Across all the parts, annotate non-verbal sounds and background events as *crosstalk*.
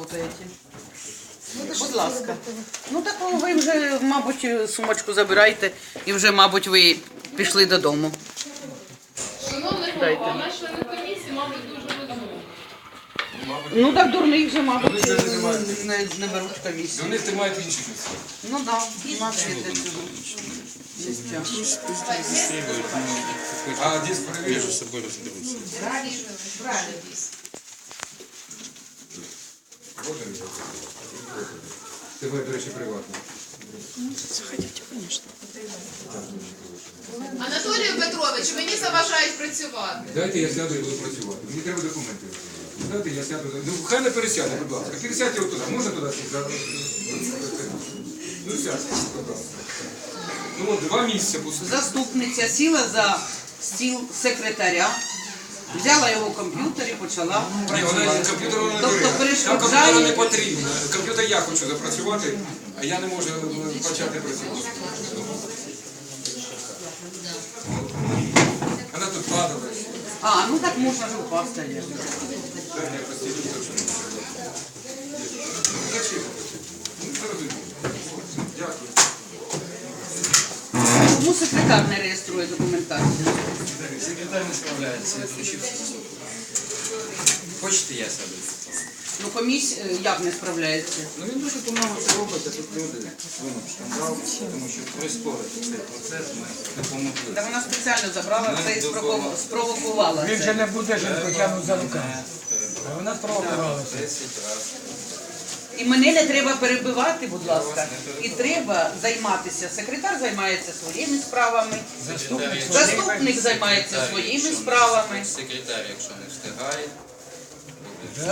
працюєте. Будь ласка. Ну так ви вже, мабуть, сумочку забирайте і вже, мабуть, ви пішли додому. Шановний Дайте. голова, наші члени комісії, мабуть, дуже розумні. Ну так дурних вже, мабуть, не, не беруть комісію. Вони ти мають інші місця. Ну так, да, у нас є для цього місця. А диск перевіриш. Між собою розберуться. Це моє, до речі, приватне. Анатолію Петровичу, мені заважають працювати. Дайте я сяду і буду працювати. Мені треба документи. Дайте я сяду. Ну, хай не пересяде, будь ласка. Пересядьте от туди. Можна туди сісти? Ну, сядьте, будь ласка. Ну, от два місця пусти. Заступниця сіла за стіл секретаря, взяла його комп'ютер і почала працювати. комп'ютер вона не Тобто бере. Там комп'ютера не потрібно. Комп'ютер я хочу запрацювати, а я не можу почати працювати. Вона тут падала. А, ну так можна ж упасти. Дякую. Чому секретар не реєструє документацію? Секретар не справляється, я включився. Хочете, я сяду? Ну комісія е, як не справляється? Ну він дуже помало це робить, а тут люди свинув скандал, тому що прискорити цей процес ми допомогли. Та вона спеціально забрала це і допомогли. спровокувала Він вже не буде жінку тягнути за руками. Вона спровокувалася. 10 разів. І мене не треба перебивати, будь ласка. І треба займатися. Секретар займається своїми справами, заступник займається своїми справами. Секретар, якщо не встигає,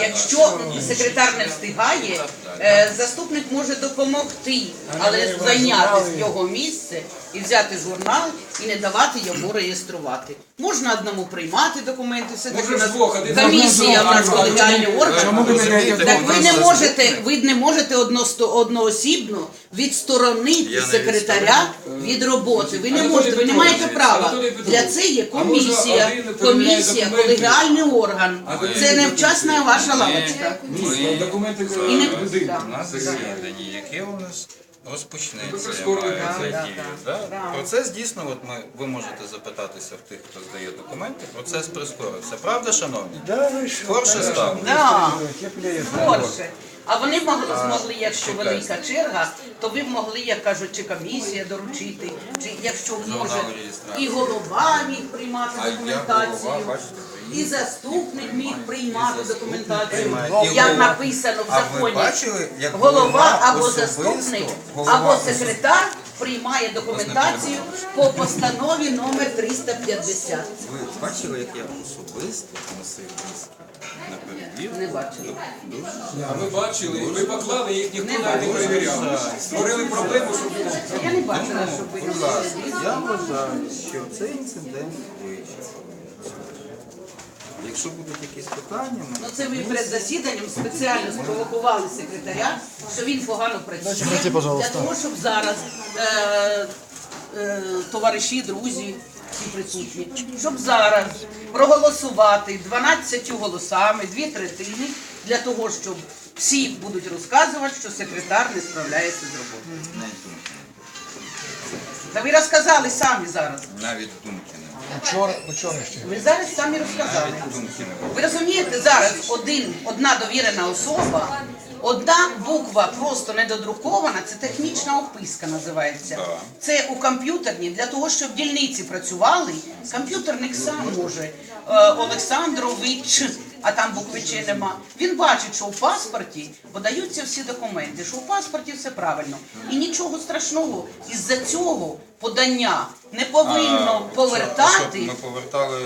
Якщо секретар не встигає, е, заступник може допомогти, але зайняти його місце і взяти журнал і не давати йому реєструвати. Можна одному приймати документи, все таки у нас комісія, у нас колегіальний орган. Ви не даєте Так ви не можете, ви не можете одноосібно відсторонити секретаря від роботи. Ви не можете, ви не маєте права. Для це є комісія, комісія, колегіальний орган. Це невчасна ваша лавочка. Ні, документи І не- людини. Да. на засіданні, яке у нас розпочнеться. Да, да? да. Процес дійсно, от ми, ви можете запитатися в тих, хто здає документи, процес прискорився. Правда, шановні? Да, ви що? Скорше став. Да. Тепліє. А вони могли змогли, якщо велика черга, то ви б могли, як кажуть, чи комісія доручити, чи якщо може і голова міг приймати документацію, і заступник міг приймати документацію, як написано в законі. Голова або заступник, або секретар приймає документацію по постанові номер 350. Ви бачили, як я особисто носив диски? Не бачила. А ми бачили, ви поклали, їх ніхто навіть не перевіряв. Створили проблему, щоб. Я не бачила, щоб ви Будь ласка, я вважаю, що цей інцидент вичерпаний. Якщо будуть якісь питання, ми Ну це ви перед засіданням спеціально спровокували секретаря, що він погано працює для того, щоб зараз е, е, товариші, друзі, всі присутні, щоб зараз проголосувати 12 голосами, дві третини, для того, щоб всі будуть розказувати, що секретар не справляється з роботою. Та ви розказали самі зараз. навіть думки не. Вчора, вчора ще. Ви зараз самі розказали. Ви розумієте, зараз один, одна довірена особа, одна буква просто недодрукована, це технічна описка називається. Це у комп'ютерні для того, щоб дільниці працювали. Комп'ютерник сам може. Е, Олександрович, а там букви Ч нема. Він бачить, що у паспорті подаються всі документи, що у паспорті все правильно. І нічого страшного із-за цього подання не повинно повертати. Ми повертали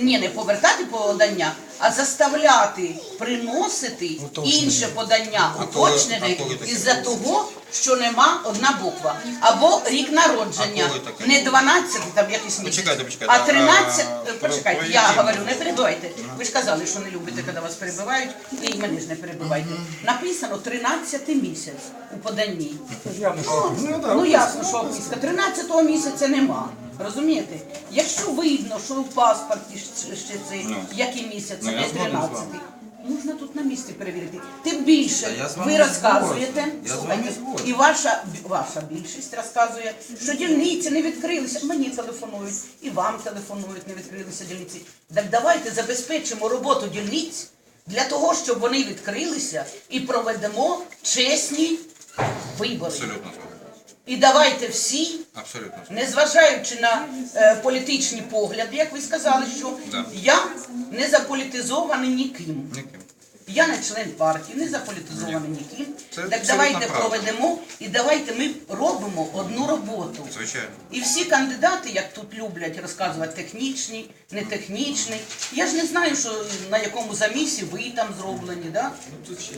Ні, не повертати подання, а заставляти приносити інше подання уточнене із-за того, що нема одна буква. Або рік народження. Не було? 12, там якийсь місяць, а 13, а, е, почекайте, я говорю, не перебивайте. Ви ж казали, що не любите, коли вас перебивають, і мене ж не перебивайте. Написано 13 місяць у поданні. Ну ясно, що описка. 13-го місяця нема. Розумієте? Якщо видно, що в паспорті ще це Ну. який місяць, Ну, я не згоден з 13. вами. Можна тут на місці перевірити. Тим більше Та я з вами ви розказуєте, згоден. Я з слухайте, вами згоден. і ваша, ваша більшість розказує, що дільниці не відкрилися. Мені телефонують, і вам телефонують, не відкрилися дільниці. Так давайте забезпечимо роботу дільниць для того, щоб вони відкрилися і проведемо чесні вибори. Абсолютно згоден. І давайте всі Абсолютно. Незважаючи на е, політичні погляди, як ви сказали, що Да. я не заполітизований ніким. Ніким. Я не член партії, не заполітизований ніким. Це так абсолютно давайте правда. проведемо і давайте ми робимо одну роботу. Звичайно. І всі кандидати, як тут люблять розказувати, технічні, не технічні. Я ж не знаю, що на якому замісі ви там зроблені, да?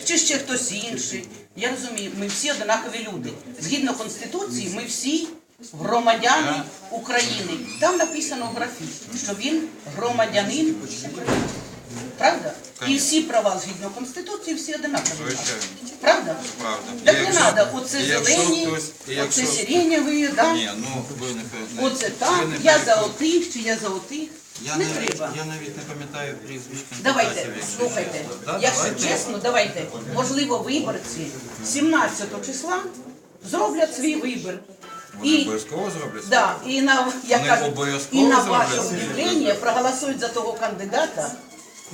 чи ще хтось інший. Я розумію, ми всі однакові люди. Згідно Конституції, ми всі громадяни України. Там написано в графі, що він громадянин України. Правда? І всі права згідно Конституції, всі. Звичайно. Правда? Правда. Так не треба, оце зелені, оце сиренєві, да? Ні, ну ви не не- Оце так, не я за отих, чи я за отих. Я не навіть, треба. я навіть не пам'ятаю прізвищ Давайте, кандидатів, якщо слухайте, чесно. Да, якщо давайте. чесно, давайте. Можливо, виборці 17 числа зроблять свій вибір. Вони І, обов'язково зроблять? да, і на, я Вони кажу, обов'язково і на зроблять ваше свій об'явлення проголосують за того кандидата,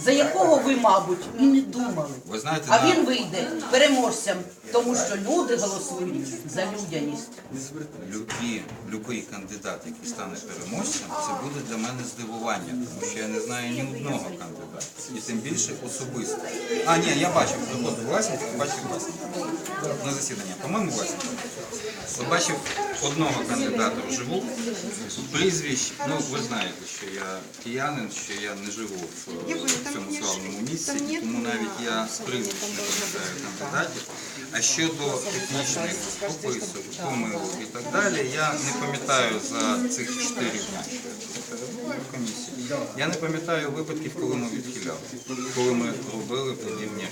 за якого ви, мабуть, і не думали. Ви знаєте, А на- він вийде переможцем, тому що люди голосують за людяність. Любі, любий кандидат, який стане переможцем, це буде для мене здивування, тому що я не знаю ні одного кандидата. І тим більше особисто. А, ні, я бачив, приходив Власенко, бачив Власенка на засідання. По-моєму, Власенко. Побачив одного кандидата вживу, прізвищ, ну ви знаєте, що я киянин, що я не живу в, в цьому славному місці, і тому навіть я з прізвищ не пам'ятаю кандидатів. А щодо технічних описів, помилок і так далі, я не пам'ятаю за цих чотири дня, що я в комісії. Я не пам'ятаю випадків, коли ми відхиляли, коли ми робили подібні.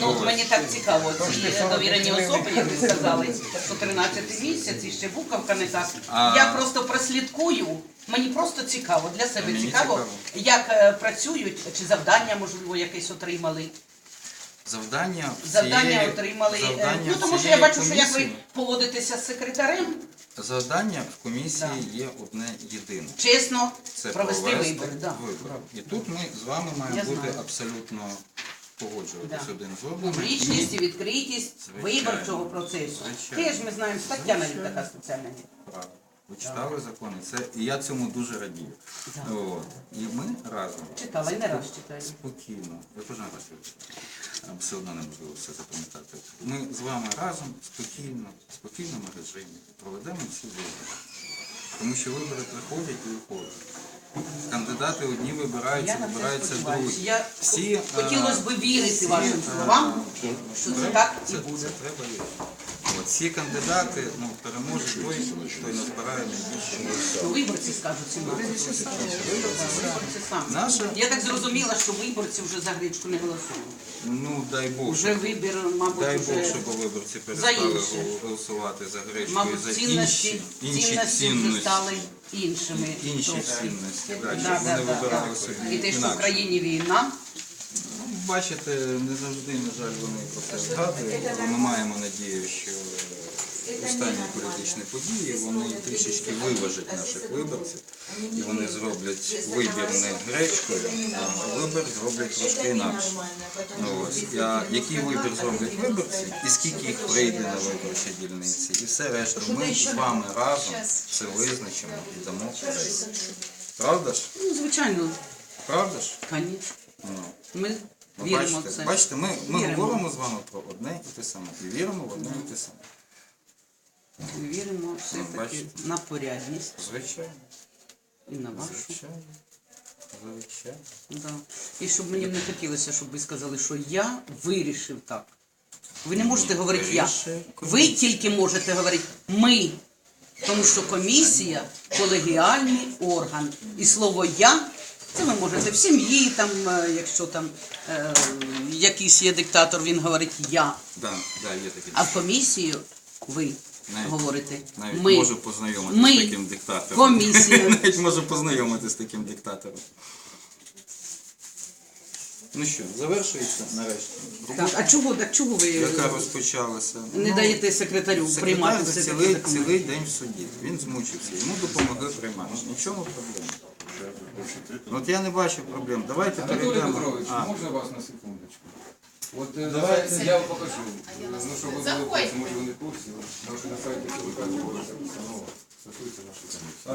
Ну, от мені так цікаво, ці довірені особи, як ви сказали, що 13 місяць і ще буковка не так. А- Я просто прослідкую. Мені просто цікаво, для себе цікаво, цікаво. як е, працюють, чи завдання, можливо, якесь отримали. Завдання Завдання цієї- отримали. е, завдання Ну, тому що я бачу, що як ви поводитеся з секретарем, Завдання в комісії є одне єдине. чесно Це провести вибори. Да. І тут ми з вами маємо Я бути знаю. абсолютно погоджуватися Да. один з одним. Публічність і відкритість Звичайно. виборчого процесу. Звичайно. Теж ми знаємо, стаття навіть така спеціальна є. Ви читали закони, це і я цьому дуже радію. От. І ми разом Читала і не раз читаю. спокійно. Я кожен раз читаю. Все одно неможливо все запам'ятати. Ми з вами разом спокійно, в спокійному режимі проведемо ці вибори. Тому що вибори приходять і виходять. Кандидати одні вибираються, Я на це вибираються сподіваюся. другі. Я Всі, е, хотілося б вірити всі, вашим е, словам, що це так і Це, буде. це треба вірити. Всі кандидати ну, переможе той, хто назбирає найбільше. Виборці скажуть 17 Виборці. Наша, Я так зрозуміла, що виборці вже за гречку не голосують. ну дай Бог, Вже вибір, мабуть, дай Бог, вже щоб виборці перестали інше. голосувати за гречку і мабуть, за цінності, інші, цінності вже цінності. стали іншими. Інші цінності, да, Да, щоб да, вони да, вибирали да. собі І те, що в інакше. країні війна, Бачите, не завжди, на жаль, вони про це згадують, але ми маємо надію, що останні політичні події вони трішечки виважать наших виборців, і вони зроблять вибір не гречкою, а вибір зроблять трошки інакше. Ну, ось. А який вибір зроблять виборці, і скільки їх прийде на виборчі дільниці, і все решта, ми з вами разом це визначимо і дамо рейтинг. Правда ж? ну, звичайно, Правда ж? звісно. Ну. Ми Віримо в бачите, це. бачите, ми, ми Віримо. говоримо з вами про одне і те саме. І віримо в одне і те саме. Ми віримо все-таки Ну, бачите. на порядність Звичайно, і на вашу. звичайно, звичайно. Да. І щоб мені не хотілося, щоб ви сказали, що я вирішив так. Ви не можете говорити я. Вирішує Ви тільки можете говорити ми. Тому що комісія колегіальний орган. І слово я це ви можете в сім'ї, там, е, якщо там е, якийсь є диктатор, він говорить я. Да, да, є такі. А в комісію ви Навіть- говорите Навіть ми. можу познайомитися Ми. з таким диктатором. Комісія. *laughs* Навіть можу познайомитися з таким диктатором. Ну що, завершується нарешті. Так, а чого, так чого ви Яка розпочалася. не Ну, даєте секретарю Секретар приймати за все цілий, цілий день в суді. Він змучився. Йому допомогли приймати. Нічого проблем. От я не бачу проблем. Давайте Анатолій перейдемо. Петрович, А, можна вас на секундочку? От е, Давайте. давайте я вам покажу. Ну, щоб ви були в курсі, може ви не в курсі, тому що на сайті ЦВК знаходиться постанова, стосується нашої комісії.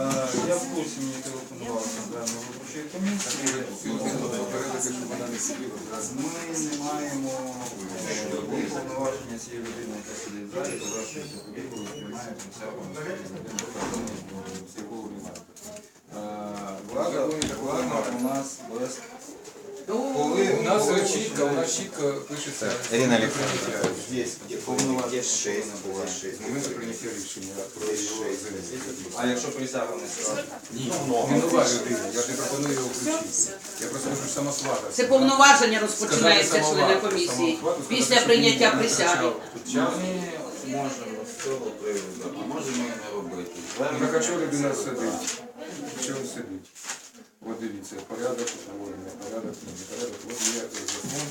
е, Я в курсі мені телефонував Центральної виборчої комісії. Вона не сиділа. Ми не маємо е, повноваження цієї людини, яка сидить в залі, завершується коли приймає консерву з якого нас без Коли у нас е, чітко, у нас чітко пишеться Ирина Александровна, здесь шесть, было шесть. з моменту прийняття рішення про його. А якщо присяга не? Ні, не нова людина, я ж не пропоную його включити. Я просто кажу, що сама свата. Це повноваження розпочинається члена комісії після прийняття присяги. Ми можемо з цього приводу, а можемо і не робити. А чого людина сидить? Чого сидить? От дивіться, порядок утворення, порядок, не порядок. От є закон.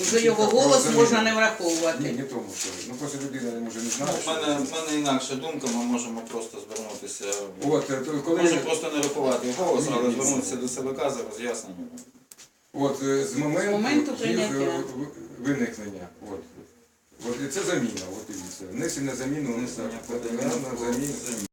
Вже його голос можна не враховувати. Ні, не тому, що. Ну просто людина не може не Ну, знає. в мене, в мене інакша думка, ми можемо просто звернутися. От, е, то коли... Можемо просто не рахувати голос, але звернутися до СВК за роз'ясненням. От е, з моменту, З моменту їх прийняття. е, в- виникнення. От. От і це заміна, от дивіться. Внесення заміну, Внесення на подання заміну.